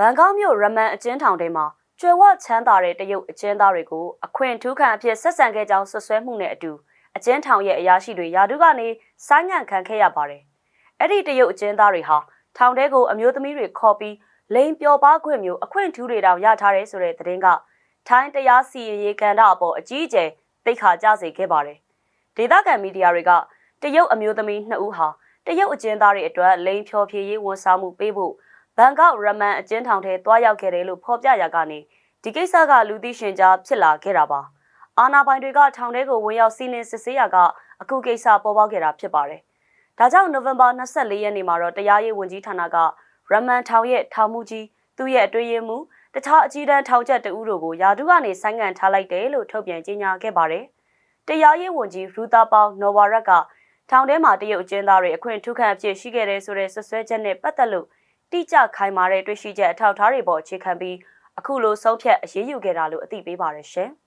ဘန်ကောက်မြို့ရမန်အကျဉ်းထောင်ထဲမှာကျွယ်ဝချမ်းသာတဲ့တရုတ်အကျဉ်းသားတွေကိုအခွင့်ထူးခံအဖြစ်ဆက်ဆံခဲ့ကြောင်းဆွဆွဲမှုနဲ့အတူအကျဉ်းထောင်ရဲ့အရာရှိတွေယာတုကနေဆိုင်းငံ့ခံခဲ့ရပါတယ်။အဲ့ဒီတရုတ်အကျဉ်းသားတွေဟာထောင်ထဲကိုအမျိုးသမီးတွေခေါ်ပြီးလိန်ပျော်ပါခွင့်မျိုးအခွင့်ထူးတွေတောင်ရထားတယ်ဆိုတဲ့သတင်းကထိုင်းတရားစီရင်ရေးကဏ္ဍအပေါ်အကြီးအကျယ်သိခါကြစေခဲ့ပါတယ်။ဒေသခံမီဒီယာတွေကတရုတ်အမျိုးသမီးနှစ်ဦးဟာတရုတ်အကျဉ်းသားတွေအတွက်လိန်ဖြော်ဖြေရေးဝန်ဆောင်မှုပေးဖို့ ဘန်ကောက်ရမန်အကျဉ်းထောင်ထဲတွားရောက်ခဲ့တယ်လို့ဖော်ပြရာကနေဒီကိစ္စကလူသိရှင်ကြားဖြစ်လာခဲ့တာပါအာနာပိုင်တွေကထောင်ထဲကိုဝင်ရောက်စီးနင်းစစ်ဆေးရာကအခုကိစ္စပေါ်ပေါက်ခဲ့တာဖြစ်ပါတယ်ဒါကြောင့်နိုဝင်ဘာ24ရက်နေ့မှာတော့တရားရေးဝန်ကြီးဌာနကရမန်ထောင်ရဲ့ထောင်မှုကြီးသူ့ရဲ့အတွင်းရေးမှူးတခြားအကြီးတန်းထောင်ချက်တဦးတို့ကိုယာတုကနေဆိုင်းငံ့ထားလိုက်တယ်လို့ထုတ်ပြန်ကြေညာခဲ့ပါတယ်တရားရေးဝန်ကြီးရူတာပေါနော်ဝါရက်ကထောင်ထဲမှာတရုတ်အကျဉ်းသားတွေအခွင့်ထူးခံအဖြစ်ရှိခဲ့တဲ့ဆိုတဲ့ဆွဆွဲချက်နဲ့ပတ်သက်လို့ တိကျခိုင်မာတဲ့တွေ့ရှိချက်အထောက်အထားတွေပေါ်အခြေခံပြီးအခုလိုဆုံးဖြတ်အရေးယူခဲ့တာလို့အသိပေးပါရရှင်။